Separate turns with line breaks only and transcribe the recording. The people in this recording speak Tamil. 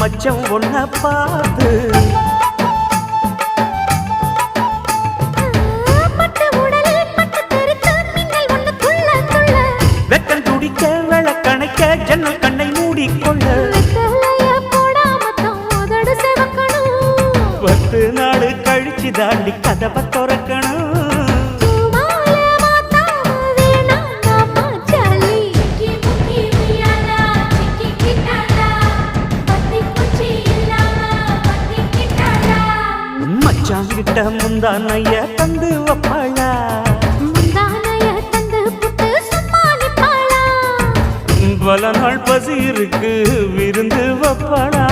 மச்சம் ஒன்ன பார்த்து. வெக்கம் துடிக்க விளக்கணைக்க ஜன்னல் கண்ணை மூடிக்கொள்ள. பத்து நாள் கழிச்சு தாண்டி கதவை திறக்கணும். கிட்ட முந்தானைய தந்து வப்பாளா பல நாள் பசி இருக்கு விருந்து வப்பாளா